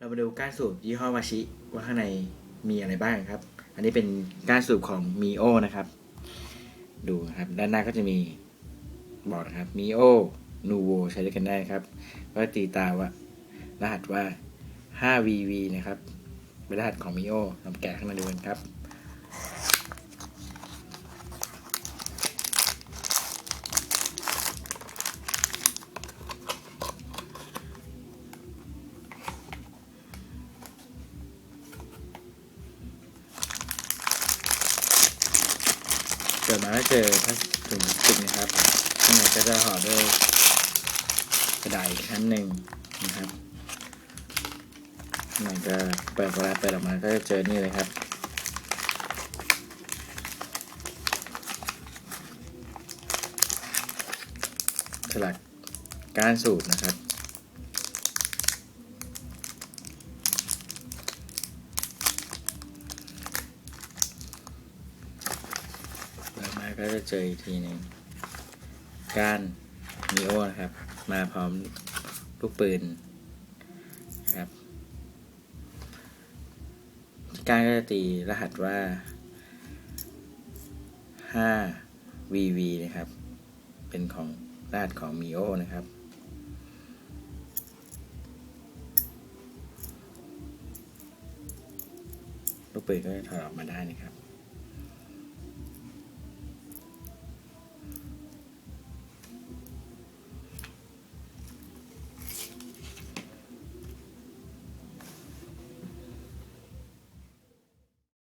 เรามาดูก้านสูบยี่ห้อวาชิว่าข้างในมีอะไรบ้างครับ อันนี้เป็นก้านสูบของมีโอนะครับ ดูครับ ด้านหน้าก็จะมีบอกนะครับมีโอนูโวใช้ด้วยกันได้ครับ ก็ตีตาว่ารหัสว่า 5VV นะครับเป็นรหัสของมีโอลองแกะข้างในดูกันครับ เกิดมาก็เจอพลาสถุงพลาสติกนะครับข้างในก็จะห่อด้วยกระดาษอีกชั้นหนึ่งนะครับข้างในก็เปิดเวลาเปิดออกมาก็จะเจอนี่เลยครับสลักก้านสูบนะครับ ก็จะเจออีกทีหนึ่งก้านมีโอนะครับ มาพร้อมลูกปืนนะครับก้านก็จะตีรหัสว่า 5VV นะครับ เป็นของรหัสของมีโอนะครับลูกปืนก็จะถอดออกมาได้นะครับ